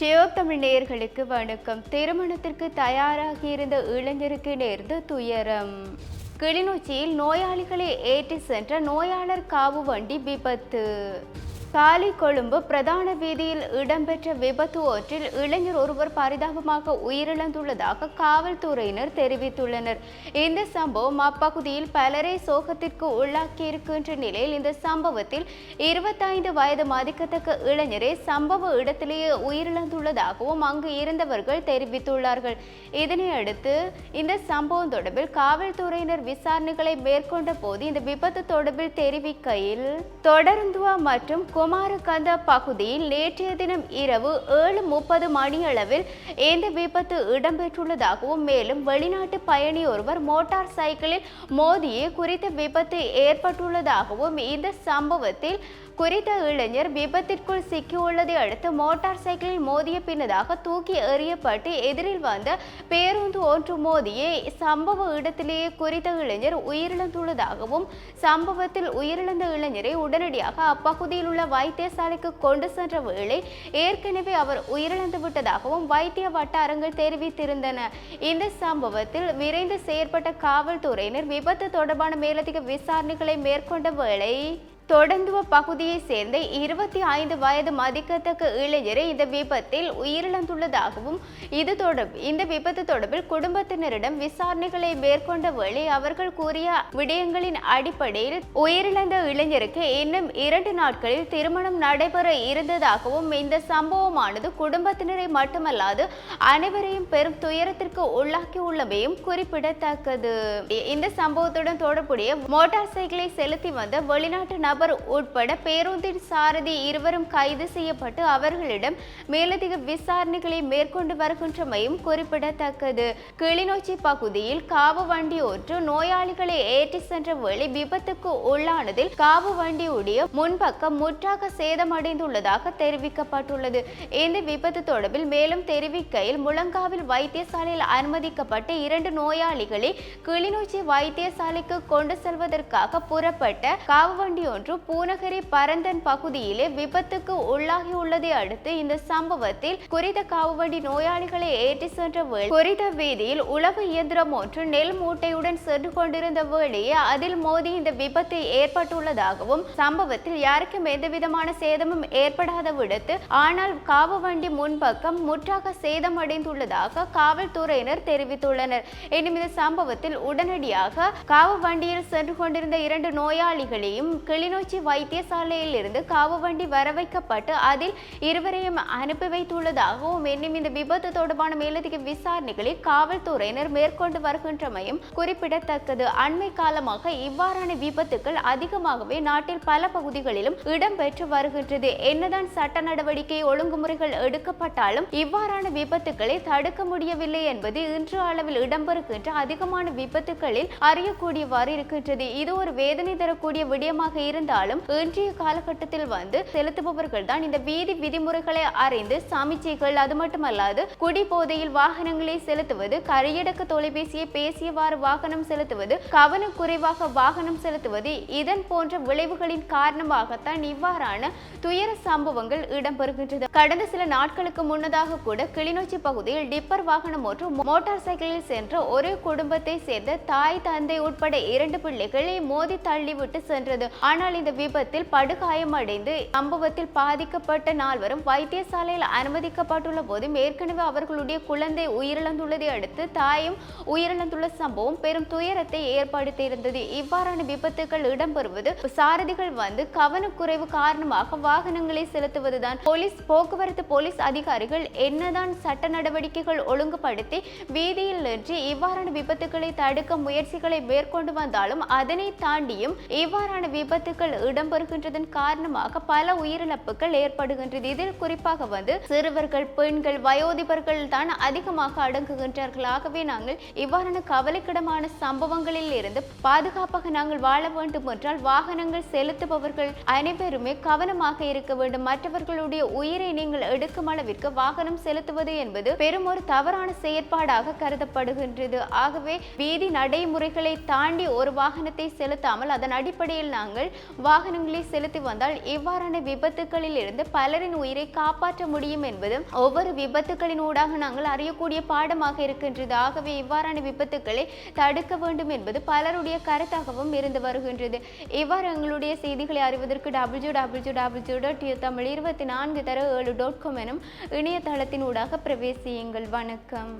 ஜியோ தமிழ் நேயர்களுக்கு வணக்கம். திருமணத்திற்கு தயாராகியிருந்த இளைஞருக்கு நேர்ந்த துயரம். கிளிநொச்சியில் நோயாளிகளை ஏற்றி சென்ற நோயாளர் காவு வண்டி விபத்து. காலி கொழும்பு பிரதான வீதியில் இடம்பெற்ற விபத்து ஒன்றில் இளைஞர் ஒருவர் பரிதாபமாக உயிரிழந்துள்ளதாக காவல்துறையினர் தெரிவித்துள்ளனர். இந்த சம்பவம் அப்பகுதியில் பலரை சோகத்திற்கு உள்ளாக்கியிருக்கின்ற நிலையில் இந்த சம்பவத்தில் இருபத்தைந்து வயது மதிக்கத்தக்க இளைஞரே சம்பவ இடத்திலேயே உயிரிழந்துள்ளதாகவும் அங்கு இருந்தவர்கள் தெரிவித்துள்ளார்கள். இதனையடுத்து இந்த சம்பவம் தொடர்பில் காவல்துறையினர் விசாரணைகளை மேற்கொண்ட போது இந்த விபத்து தொடர்பில் தெரிவிக்கையில் தொடர்ந்துவா மற்றும் குமாரகந்த பகுதியில் நேற்றைய தினம் இரவு ஏழு முப்பது மணியளவில் இந்த விபத்து இடம்பெற்றுள்ளதாகவும் மேலும் வெளிநாட்டு பயணி ஒருவர் மோட்டார் சைக்கிளில் மோதியே குறித்த விபத்து ஏற்பட்டுள்ளதாகவும் இந்த சம்பவத்தில் குறித்த இளைஞர் விபத்திற்குள் சிக்கியுள்ளதை அடுத்து மோட்டார் சைக்கிளில் மோதிய பின்னதாக தூக்கி எறியப்பட்டு எதிரில் வந்த பேருந்து ஒன்று மோதியே சம்பவ இடத்திலேயே குறித்த இளைஞர் உயிரிழந்துள்ளதாகவும் சம்பவத்தில் உயிரிழந்த இளைஞரை உடனடியாக அப்பகுதியில் உள்ள வைத்தியசாலைக்கு கொண்டு சென்ற வேளை ஏற்கனவே அவர் உயிரிழந்து விட்டதாகவும் வைத்திய வட்டாரங்கள் தெரிவித்திருந்தன. இந்த சம்பவத்தில் விரைந்து செயற்பட்ட காவல்துறையினர் விபத்து தொடர்பான மேலதிக விசாரணைகளை மேற்கொண்ட வேளை தொடர்ந்துவ பகுதியைச் சேர்ந்த இருபத்தி ஐந்து வயது மதிக்கத்தக்க இளைஞரை இந்த விபத்தில் உயிரிழந்துள்ளதாகவும் இது தொடர்பு இந்த விபத்து தொடர்பில் குடும்பத்தினரிடம் விசாரணைகளை மேற்கொண்ட வேளை அவர்கள் கூறிய விடயங்களின் அடிப்படையில் உயிரிழந்த இளைஞருக்கு இன்னும் இரண்டு நாட்களில் திருமணம் நடைபெற இருந்ததாகவும் இந்த சம்பவமானது குடும்பத்தினரை மட்டுமல்லாது அனைவரையும் பெரும் துயரத்திற்கு உள்ளாக்கியுள்ளமையும் குறிப்பிடத்தக்கது. இந்த சம்பவத்துடன் தொடர்புடைய மோட்டார் சைக்கிளை செலுத்தி வந்த வெளிநாட்டு நபர் நபர் உட்பட பேருந்தின் சாரதி இருவரும் கைது செய்யப்பட்டு அவர்களிடம் மேலதிக விசாரணைகளை மேற்கொண்டு வருகின்றமையும் குறிப்பிடத்தக்கது. கிளிநொச்சி பகுதியில் காவு வண்டி ஒன்று நோயாளிகளை ஏற்றி சென்ற வேளை விபத்துக்கு உள்ளானதில் காவு வண்டியுடைய முன்பக்கம் முற்றாக சேதமடைந்துள்ளதாக தெரிவிக்கப்பட்டுள்ளது. இந்த விபத்து தொடர்பில் மேலும் தெரிவிக்கையில் முழங்காவில் வைத்தியசாலையில் அனுமதிக்கப்பட்ட இரண்டு நோயாளிகளை கிளிநொச்சி வைத்தியசாலைக்கு கொண்டு செல்வதற்காக புறப்பட்ட காவு வண்டி ஒன்று ஒன்று பூநகரி பரந்தன் பகுதியிலே விபத்துக்கு உள்ளாகியுள்ளதை அடுத்து இந்த சம்பவத்தில் குறித்த காவுவண்டி நோயாளிகளை ஏற்றி சென்ற வேளை குறித்த வீதியில் உழவு இயந்திரம் ஒன்று நெல் மூட்டையுடன் சென்று கொண்டிருந்த வேளையே அதில் மோதி இந்த விபத்து ஏற்பட்டுள்ளதாகவும் சம்பவத்தில் யாருக்கும் எந்தவிதமான சேதமும் ஏற்படாத விடுத்து ஆனால் காவு வண்டி முன்பக்கம் முற்றாக சேதமடைந்துள்ளதாக காவல்துறையினர் தெரிவித்துள்ளனர். எனினும் இந்த சம்பவத்தில் உடனடியாக காவு வண்டியில் சென்று கொண்டிருந்த இரண்டு நோயாளிகளையும் கிளிநொச்சி கிளிநொச்சி வைத்தியசாலையில் இருந்து காவு வண்டி வர வைக்கப்பட்டு அதில் இருவரையும் அனுப்பி வைத்துள்ளதாகவும் இன்னும் இந்த விபத்து தொடர்பான மேலதிக விசாரணைகளை காவல்துறையினர் மேற்கொண்டு வருகின்றமையும் குறிப்பிடத்தக்கது. அண்மை காலமாக இவ்வாறான விபத்துக்கள் அதிகமாகவே நாட்டில் பல பகுதிகளிலும் இடம்பெற்று வருகின்றது. என்னதான் சட்ட நடவடிக்கை ஒழுங்குமுறைகள் எடுக்கப்பட்டாலும் இவ்வாறான விபத்துக்களை தடுக்க முடியவில்லை என்பது இன்று அளவில் இடம்பெறுகின்ற அதிகமான விபத்துக்களில் அறியக்கூடியவாறு இருக்கின்றது. இது ஒரு வேதனை தரக்கூடிய விடயமாக இருந்து இருந்தாலும் இன்றைய காலகட்டத்தில் வந்து செலுத்துபவர்கள் தான் இந்த வீதி விதிமுறைகளை அறிந்து சமிச்சைகள் அது மட்டுமல்லாது குடி போதையில் வாகனங்களை செலுத்துவது கரையடக்க தொலைபேசியை பேசியவாறு வாகனம் செலுத்துவது கவனக்குறைவாக வாகனம் செலுத்துவது இதன் போன்ற விளைவுகளின் காரணமாகத்தான் இவ்வாறான துயர சம்பவங்கள் இடம்பெறுகின்றது. கடந்த சில நாட்களுக்கு முன்னதாக கூட கிளிநொச்சி பகுதியில் டிப்பர் வாகனம் ஒன்று மோட்டார் சைக்கிளில் சென்ற ஒரு குடும்பத்தை சேர்ந்த தாய் தந்தை உட்பட இரண்டு பிள்ளைகளை மோதி தள்ளிவிட்டு சென்றது. ஆனால் இந்த விபத்தில் படுகாயமடைந்து சம்பவத்தில் பாதிக்கப்பட்ட நால்வரும் வைத்தியசாலையில் அனுமதிக்கப்பட்டுள்ள போதும் ஏற்கனவே அவர்களுடைய குழந்தை உயிரிழந்துள்ளதை அடுத்து தாயும் உயிரிழந்துள்ள சம்பவம் பெரும் துயரத்தை ஏற்படுத்தியிருந்தது. இவ்வாறான விபத்துகள் இடம்பெறுவது சாரதிகள் வந்து கவனக்குறைவு காரணமாக வாகனங்களை செலுத்துவதுதான். போலீஸ் போக்குவரத்து போலீஸ் அதிகாரிகள் என்னதான் சட்ட நடவடிக்கைகள் ஒழுங்குபடுத்தி வீதியில் நின்று இவ்வாறான விபத்துக்களை தடுக்க முயற்சிகளை மேற்கொண்டு வந்தாலும் அதனை தாண்டியும் இவ்வாறான விபத்து விபத்துக்கள் இடம்பெறுகின்றதன் காரணமாக பல உயிரிழப்புகள் ஏற்படுகின்றது. இதில் குறிப்பாக வந்து சிறுவர்கள் பெண்கள் வயோதிபர்கள் தான் அதிகமாக அடங்குகின்றார்கள். ஆகவே நாங்கள் இவ்வாறான கவலைக்கிடமான சம்பவங்களில் இருந்து பாதுகாப்பாக நாங்கள் வாழ வேண்டும் என்றால் வாகனங்கள் செலுத்துபவர்கள் அனைவருமே கவனமாக இருக்க வேண்டும். மற்றவர்களுடைய உயிரை நீங்கள் எடுக்கும் அளவிற்கு வாகனம் செலுத்துவது என்பது பெரும் ஒரு தவறான செயற்பாடாக கருதப்படுகின்றது. ஆகவே வீதி நடைமுறைகளை தாண்டி ஒரு வாகனத்தை செலுத்தாமல் அதன் அடிப்படையில் நாங்கள் வாகனங்களை செலுத்தி வந்தால் இவ்வாறான விபத்துகளில் இருந்து பலரின் உயிரை காப்பாற்ற முடியும் என்பதும் ஒவ்வொரு விபத்துகளின் ஊடாக நாங்கள் அறியக்கூடிய பாடமாக இருக்கின்றது. ஆகவே இவ்வாறான விபத்துக்களை தடுக்க வேண்டும் என்பது பலருடைய கருத்தாகவும் இருந்து வருகின்றது. இவ்வாறு எங்களுடைய செய்திகளை அறிவதற்கு W W W dot Tamil இருபத்தி நான்கு தர ஏழு டாட் காம் எனும் இணையதளத்தின் ஊடாக பிரவேசியுங்கள். வணக்கம்.